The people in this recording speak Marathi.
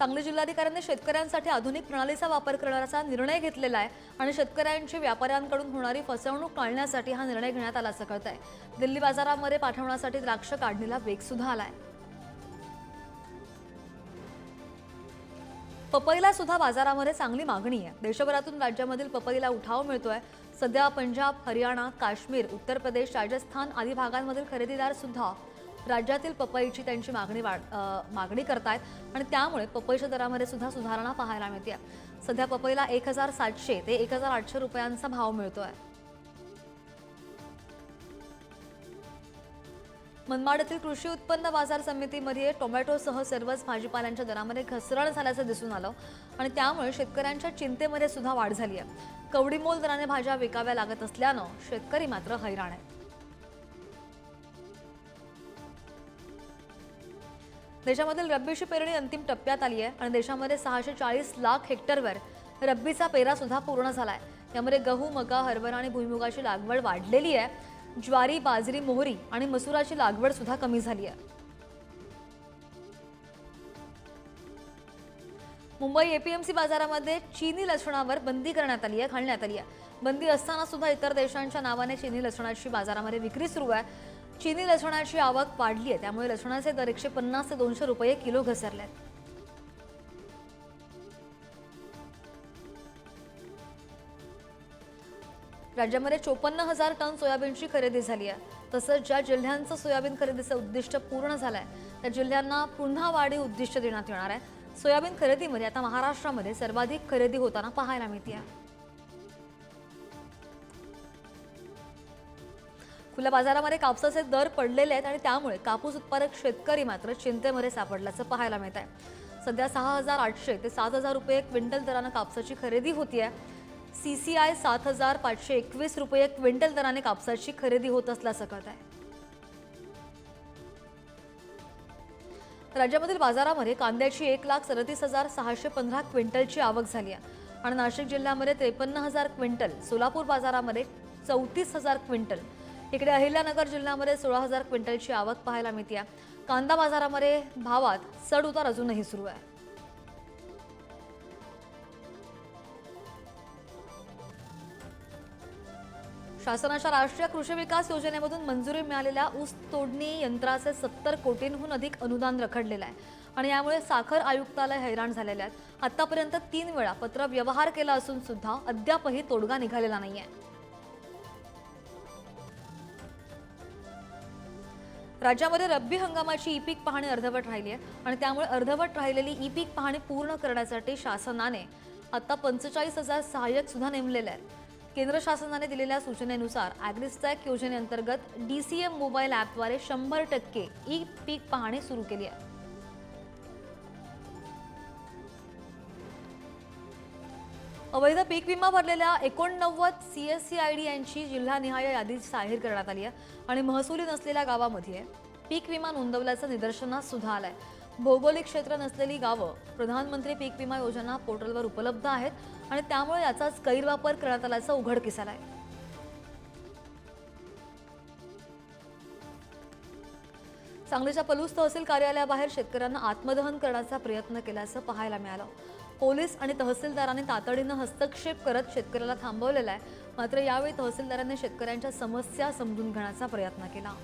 सांगली जिल्हाधिकाऱ्यांनी शेतकऱ्यांसाठी आधुनिक प्रणालीचा वापर करण्याचा निर्णय घेतलेला आहे आणि शेतकऱ्यांची व्यापाऱ्यांकडून होणारी फसवणूक टाळण्यासाठी हा निर्णय घेण्यात आला असं कळत आहे दिल्ली बाजारामध्ये पाठवण्यासाठी द्राक्ष काढणीला वेग सुद्धा आलाय. पपईला सुद्धा बाजारामध्ये चांगली मागणी आहे. देशभरातून राज्यामधील पपईला उठाव मिळतोय. सध्या पंजाब हरियाणा काश्मीर उत्तर प्रदेश राजस्थान आदी भागांमधील खरेदीदार सुद्धा राज्यातील पपईची त्यांची मागणी वाढ मागणी मागणी करतायत. आणि त्यामुळे पपईच्या दरामध्ये सुद्धा सुधारणा पाहायला मिळते सध्या पपईला एक हजार सातशे ते एक हजार आठशे रुपयांचा भाव मिळतोय. मनमाड येथील कृषी उत्पन्न बाजार समितीमध्ये टोमॅटोसह सर्वच भाजीपाल्यांच्या दरामध्ये घसरण झाल्याचं दिसून आलं आणि त्यामुळे शेतकऱ्यांच्या चिंतेमध्ये सुद्धा वाढ झाली आहे कवडीमोल दराने भाज्या विकाव्या लागत असल्यानं शेतकरी मात्र हैराण आहे देशामधील रब्बीची पेरणी अंतिम टप्प्यात आली आहे आणि देशामध्ये सहाशे चाळीस लाख हेक्टरवर रब्बीचा पेरा सुद्धा पूर्ण झाला आहे यामध्ये गहू मका हरभरा आणि भुईमुगाची लागवड वाढलेली आहे. ज्वारी बाजरी मोहरी आणि मसुराची लागवड सुद्धा कमी झाली आहे. मुंबई एपीएमसी बाजारामध्ये चीनी लसणावर बंदी करण्यात आली आहे घालण्यात आली आहे. बंदी असताना सुद्धा इतर देशांच्या नावाने चीनी लसणाची बाजारामध्ये विक्री सुरू आहे. चीनी लसणाची आवक वाढली आहे त्यामुळे लसणाचे दर एकशे पन्नास ते दोनशे रुपये किलो घसरले आहेत राज्यामध्ये चोपन्न हजार टन सोयाबीनची खरेदी झाली आहे. तसंच ज्या जिल्ह्यांचं सोयाबीन खरेदीचं उद्दिष्ट पूर्ण झालं आहे त्या जिल्ह्यांना पुन्हा वाढीव उद्दिष्ट देण्यात येणार आहे. सोयाबीन खरेदीमध्ये आता महाराष्ट्रामध्ये सर्वाधिक खरेदी होताना पाहायला मिळते आहे खुल्या बाजारामध्ये कापसाचे दर पडलेले आहेत आणि त्यामुळे कापूस उत्पादक शेतकरी मात्र चिंतेमध्ये सापडल्याचं पाहायला मिळत आहे. सध्या सहा हजार आठशे ते सात हजार रुपये क्विंटल दरानं कापसाची खरेदी होती आहे सी सी आय सात हजार पाचशे एकवीस रुपये क्विंटल दराने कापसाची खरेदी होत असल्याचं कळत आहे. राज्यामधील बाजारामध्ये कांद्याची एक लाख सदतीस हजार सहाशे पंधरा क्विंटलची आवक झाली आहे आणि नाशिक जिल्ह्यामध्ये त्रेपन्न हजार क्विंटल सोलापूर बाजारामध्ये चौतीस हजार क्विंटल इकडे अहिल्यानगर जिल्ह्यामध्ये सोळा हजार क्विंटलची आवक पाहायला मिळते. आहे कांदा बाजारामध्ये भावात चढउतार अजूनही सुरू आहे. शासनाच्या राष्ट्रीय कृषी विकास योजनेमधून मंजुरी मिळालेल्या ऊस तोडणी यंत्राचे सत्तर कोटींहून अधिक अनुदान रखडलेलं आहे. आणि यामुळे साखर आयुक्तालय हैराण झालेले आहेत. आतापर्यंत तीन वेळा पत्र व्यवहार केला असून सुद्धा अद्यापही तोडगा निघालेला नाही आहे राज्यामध्ये रब्बी हंगामाची ई पीक पाहणी अर्धवट राहिली आहे आणि त्यामुळे अर्धवट राहिलेली ई पीक पाहणी पूर्ण करण्यासाठी शासनाने आता पंचेचाळीस हजार सहाय्यक सुद्धा नेमलेले आहेत. केंद्र शासनाने दिलेल्या सूचनेनुसार ॲग्रिस्टॅक योजनेअंतर्गत डी सी एम मोबाईल ॲपद्वारे शंभर टक्के ई पीक पाहणी सुरू केली आहे. अवैध पीक विमा भरलेल्या एकोणनव्वद C S C I D यांची जिल्हानिहाय यादी जाहीर करण्यात आली आहे आणि महसुली नसलेल्या गावामध्ये पीक विमा नोंदवल्याचं निदर्शनास सुद्धा आलंय. भौगोलिक क्षेत्र नसलेली गावं प्रधानमंत्री पीक विमा योजना पोर्टलवर उपलब्ध आहेत आणि त्यामुळे याचाच गैरवापर करण्यात आल्याचं उघडकीस आहे. सांगलीच्या पलूस तहसील कार्यालयाबाहेर शेतकऱ्यांना आत्मदहन करण्याचा प्रयत्न केल्याचं पाहायला मिळालं. पोलीस आणि तहसीलदारांनी तातडीनं हस्तक्षेप करत शेतकऱ्याला थांबवलेला आहे. मात्र यावेळी तहसीलदारांनी शेतकऱ्यांच्या समस्या समजून घेण्याचा प्रयत्न केला.